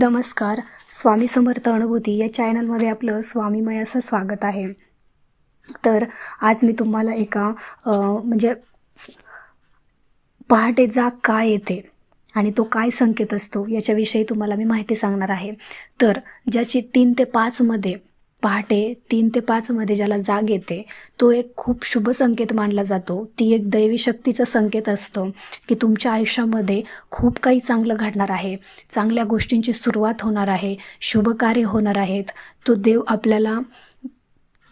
नमस्कार स्वामी समर्थ अनुभूती या चॅनलमध्ये आपलं स्वामीमय असं स्वागत आहे. तर आज मी तुम्हाला एका म्हणजे पहाटे जाग काय येते आणि तो काय संकेत असतो याच्याविषयी तुम्हाला मी माहिती सांगणार आहे. तर ज्याची तीन ते पाचमध्ये पहाटे तीन ते पाचमध्ये ज्याला जाग येते तो एक खूप शुभ संकेत मानला जातो. ती एक दैवी शक्तीचा संकेत असतो की तुमच्या आयुष्यामध्ये खूप काही चांगलं घडणार आहे. चांगल्या गोष्टींची सुरुवात होणार आहे. शुभ कार्य होणार आहेत. तो देव आपल्याला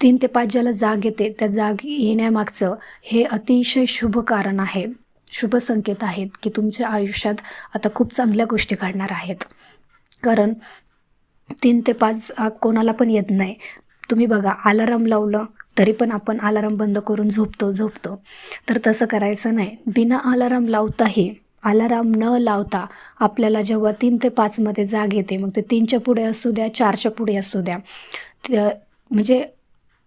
तीन ते पाच ज्याला जाग येते त्या जाग येण्यामागचं हे अतिशय शुभ कारण आहे. शुभ संकेत आहेत की तुमच्या आयुष्यात आता खूप चांगल्या गोष्टी घडणार आहेत. कारण तीन ते पाच कोणाला पण येत नाही. तुम्ही बघा अलाराम लावलं तरी पण आपण अलाराम बंद करून झोपतो झोपतो. तर तसं करायचं नाही. बिना अलाराम लावताही अलाराम न लावता आपल्याला जेव्हा तीन ते पाचमध्ये जाग येते मग ते तीनच्या पुढे असू द्या चारच्या पुढे असू द्या. म्हणजे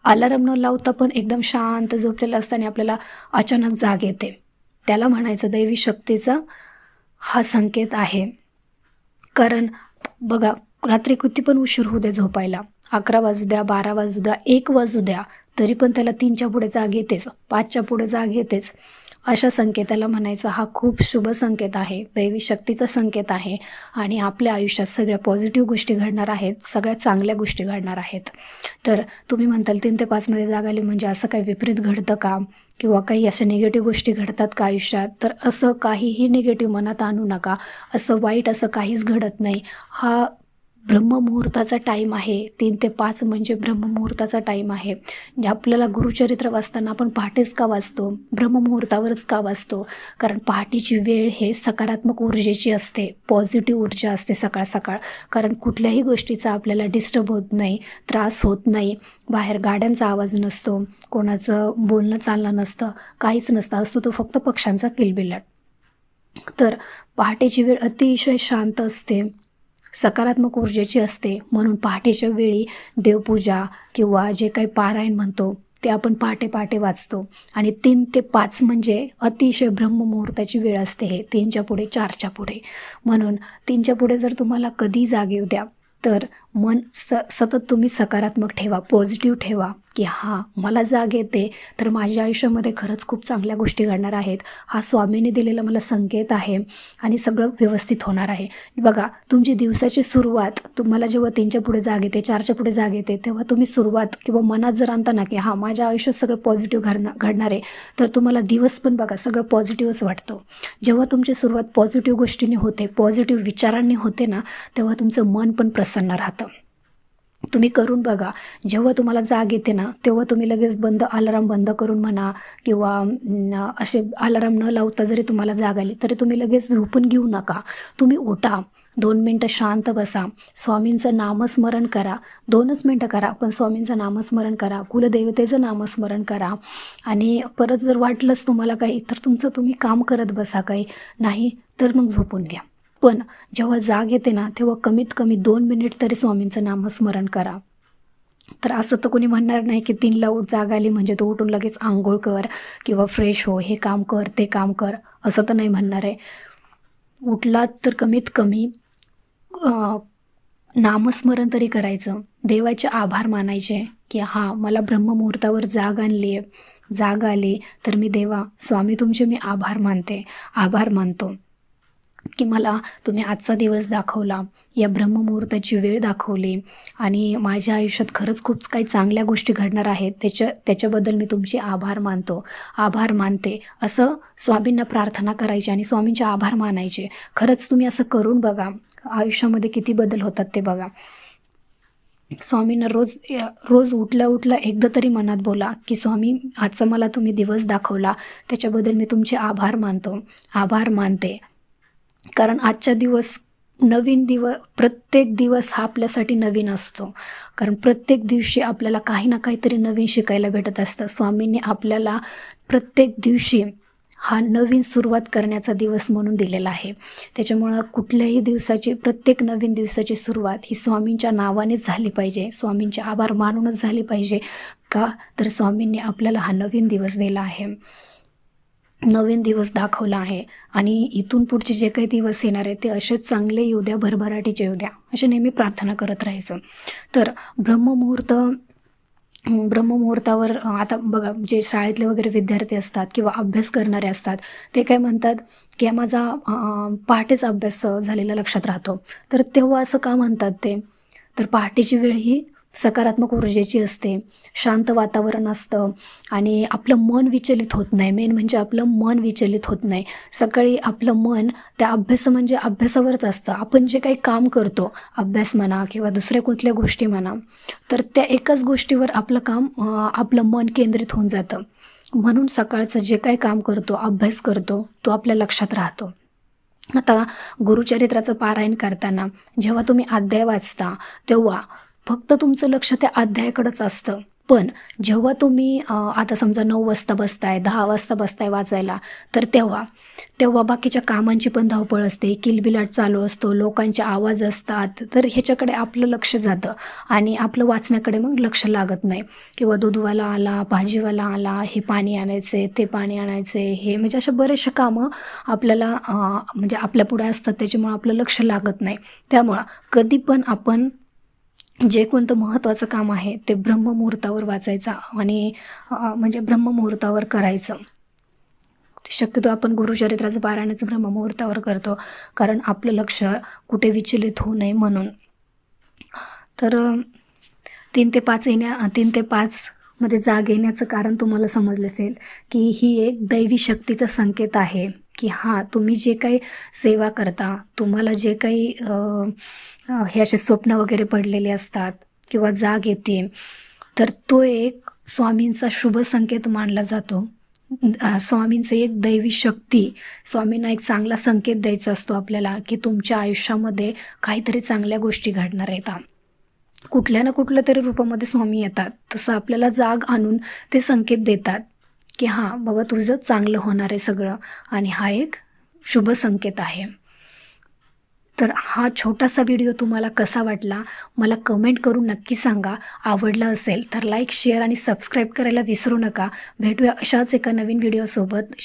अलाराम न लावता पण एकदम शांत झोपलेलं असताना आपल्याला अचानक जाग येते. त्याला म्हणायचं दैवी शक्तीचा हा संकेत आहे. कारण बघा रात्री किती पण उशीर होऊ दे झोपायला. अकरा वाजू द्या बारा वाजू द्या एक वाजू द्या तरी पण त्याला तीनच्या पुढे जाग येतेच पाचच्या पुढे जाग येतेच. अशा संकेताला म्हणायचा हा खूप शुभ संकेत आहे दैवी शक्तीचा संकेत आहे आणि आपल्या आयुष्यात सगळ्या पॉझिटिव्ह गोष्टी घडणार आहेत सगळ्या चांगल्या गोष्टी घडणार आहेत. तर तुम्ही म्हणताल तीन ते पाचमध्ये जाग आली म्हणजे असं काही विपरीत घडतं का? किंवा काही अशा निगेटिव्ह गोष्टी घडतात का आयुष्यात? तर असं काहीही निगेटिव्ह मनात आणू नका असं वाईट असं काहीच घडत नाही. हा ब्रह्ममुहूर्ताचा टाईम आहे. तीन ते पाच म्हणजे ब्रह्ममुहूर्ताचा टाईम आहे. जे आपल्याला गुरुचरित्र वाचताना आपण पहाटेच का वाचतो? ब्रह्ममुहूर्तावरच का वाचतो? कारण पहाटेची वेळ हे सकारात्मक ऊर्जेची असते. पॉझिटिव्ह ऊर्जा असते सकाळ सकाळ. कारण कुठल्याही गोष्टीचा आपल्याला डिस्टर्ब होत नाही त्रास होत नाही. बाहेर गाड्यांचा आवाज नसतो कोणाचं बोलणं चालणं नसतं काहीच नसतं. असतो तो फक्त पक्ष्यांचा किलबिलाट. तर पहाटेची वेळ अतिशय शांत असते. सकारात्मक ऊर्जेची असते. म्हणून पहाटेच्या वेळी देवपूजा किंवा जे काही पारायण म्हणतो ते आपण पहाटे पहाटे वाचतो. आणि तीन ते पाच म्हणजे अतिशय ब्रह्ममुहूर्ताची वेळ असते हे तीनच्या पुढे चारच्या पुढे. म्हणून तीनच्या पुढे जर तुम्हाला कधी जाग येऊ द्या तर मन स सतत तुम्ही सकारात्मक ठेवा पॉझिटिव्ह ठेवा. की हां मला जाग येते. तर माझ्या आयुष्यामध्ये खरंच खूप चांगल्या गोष्टी घडणार आहेत. हा स्वामीने दिलेला मला संकेत आहे आणि सगळं व्यवस्थित होणार आहे. बघा तुमची दिवसाची सुरुवात तुम्हाला जेव्हा तीनच्या पुढे जाग येते चारच्या पुढे जाग येते तेव्हा तुम्ही सुरुवात किंवा मनात जर आणता ना की हां माझ्या आयुष्यात सगळं पॉझिटिव्ह घडणार घडणार आहे तर तुम्हाला दिवस पण बघा सगळं पॉझिटिव्हच वाटतो. जेव्हा तुमची सुरुवात पॉझिटिव्ह गोष्टीने होते पॉझिटिव्ह विचारांनी होते ना तेव्हा तुमचं मन पण प्रसन्न राहतं. तुम्ही करून बघा. जेव्हा तुम्हाला जाग येते ना तेव्हा तुम्ही लगेच बंद अलाराम बंद करून म्हणा किंवा असे अलाराम न लावता जरी तुम्हाला जाग आली तरी तुम्ही लगेच झोपून घेऊ नका. तुम्ही उठा. दोन मिनटं शांत बसा. स्वामींचं नामस्मरण करा. दोनच मिनटं करा पण स्वामींचं नामस्मरण करा. कुलदेवतेचं नामस्मरण करा. आणि परत जर वाटलंच तुम्हाला काही तर तुमचं तुम्ही काम करत बसा काही. नाही तर मग झोपून घ्या. पण जेव्हा जाग येते ना तेव्हा कमीत कमी दोन मिनिट तरी स्वामींचं नामस्मरण करा. तर असं तर कोणी म्हणणार नाही की तीनला उठ जाग आली म्हणजे तू उठून लगेच आंघोळ कर किंवा फ्रेश हो हे काम कर ते काम कर असं तर नाही म्हणणार आहे. उठलात तर कमीत कमी नामस्मरण तरी करायचं. देवाचे आभार मानायचे की हां मला ब्रह्ममुहूर्तावर जाग आणली आहे जाग आली तर मी देवा स्वामी तुमचे मी आभार मानते आभार मानतो. की मला तुम्ही आजचा दिवस दाखवला. या ब्रह्ममुहूर्ताची वेळ दाखवली. आणि माझ्या आयुष्यात खरंच खूप काही चांगल्या गोष्टी घडणार आहेत. त्याच्या त्याच्याबद्दल मी तुमचे आभार मानतो. आभार मानते. असं स्वामींना प्रार्थना करायची आणि स्वामींचे आभार मानायचे. खरंच तुम्ही असं करून बघा. आयुष्यामध्ये किती बदल होतात ते बघा. स्वामींना रोज रोज उठल्या उठल्या एकदा तरी मनात बोला की स्वामी आजचा मला तुम्ही दिवस दाखवला. त्याच्याबद्दल मी तुमचे आभार मानतो. आभार मानते. कारण आजचा दिवस नवीन दिवस प्रत्येक दिवस हा आपल्यासाठी नवीन असतो. कारण प्रत्येक दिवशी आपल्याला काही ना काहीतरी नवीन शिकायला भेटत असतं. स्वामींनी आपल्याला प्रत्येक दिवशी हा नवीन सुरुवात करण्याचा दिवस म्हणून दिलेला आहे. त्याच्यामुळं कुठल्याही दिवसाची प्रत्येक नवीन दिवसाची सुरुवात ही स्वामींच्या नावानेच झाली पाहिजे. स्वामींचे आभार मानूनच झाली पाहिजे का? तर स्वामींनी आपल्याला हा नवीन दिवस दिला आहे. नवीन दिवस दाखवला आहे. आणि इथून पुढचे जे काही दिवस येणार आहेत ते असेच चांगले येऊ द्या भरभराटीचे येऊ द्या असे नेहमी प्रार्थना करत राहायचं. तर ब्रह्ममुहूर्त ब्रह्ममुहूर्तावर आता बघा जे शाळेतले वगैरे विद्यार्थी असतात किंवा अभ्यास करणारे असतात ते काय म्हणतात की माझा पहाटेच अभ्यास झालेला लक्षात राहतो. तर तेव्हा असं का म्हणतात ते? तर पहाटेची वेळ ही सकारात्मक ऊर्जेची असते शांत वातावरण असतं आणि आपलं मन विचलित होत नाही. मेन म्हणजे आपलं मन विचलित होत नाही. सकाळी आपलं मन त्या अभ्यास म्हणजे अभ्यासावरच असतं. आपण जे काही काम करतो अभ्यास म्हणा किंवा दुसऱ्या कुठल्या गोष्टी म्हणा तर त्या एकाच गोष्टीवर आपलं काम आपलं मन केंद्रित होऊन जातं. म्हणून सकाळचं जे काही काम करतो अभ्यास करतो तो आपल्या लक्षात राहतो. आता गुरुचरित्राचं पारायण करताना जेव्हा तुम्ही अध्याय वाचता तेव्हा फक्त तुमचं लक्ष त्या अध्यायाकडंच असतं. पण जेव्हा तुम्ही आता समजा नऊ वाजता बसताय दहा वाजता बसताय वाचायला तर तेव्हा तेव्हा बाकीच्या कामांची पण धावपळ असते. किलबिलाट चालू असतो लोकांचे आवाज असतात. तर ह्याच्याकडे आपलं लक्ष जातं आणि आपलं वाचण्याकडे मग लक्ष लागत नाही. किंवा दूधवाला आला भाजीवाला आला हे पाणी आणायचे ते पाणी आणायचे हे म्हणजे अशा बरेचशा कामं आपल्याला म्हणजे आपल्या पुढे असतात त्याच्यामुळं आपलं लक्ष लागत नाही. त्यामुळं कधी पण आपण जे कोणतं महत्त्वाचं काम आहे ते ब्रह्ममुहूर्तावर वाचायचं आणि म्हणजे ब्रह्ममुहूर्तावर करायचं. शक्यतो आपण गुरुचरित्राचं पारायणाचं ब्रह्ममुहूर्तावर करतो कारण आपलं लक्ष कुठे विचलित होऊ नये म्हणून. तर तीन ते पाच येण्या तीन ते पाच मध्ये जाग येण्याचं कारण तुम्हाला समजलं असेल की ही एक दैवी शक्तीचा संकेत आहे. की हां तुम्ही जे काही सेवा करता तुम्हाला जे काही हे असे स्वप्न वगैरे पडलेले असतात किंवा जाग येते तर तो एक स्वामींचा शुभ संकेत मानला जातो. स्वामींचं एक दैवी शक्ती स्वामींना एक चांगला संकेत द्यायचा असतो आपल्याला की तुमच्या आयुष्यामध्ये काहीतरी चांगल्या गोष्टी घडणार आहेत. कुठल्या ना कुठल्या तरी रूपामध्ये स्वामी येतात. तसं आपल्याला जाग आणून ते संकेत देतात. की हां बाबा तुझं चांगलं होणार आहे सगळं. आणि हा एक शुभ संकेत आहे. तर हा छोटासा व्हिडिओ तुम्हाला कसा वाटला मला कमेंट करून नक्की सांगा. आवडला असेल तर लाईक शेअर आणि सबस्क्राईब करायला विसरू नका. भेटूया अशाच एका नवीन व्हिडिओसोबत.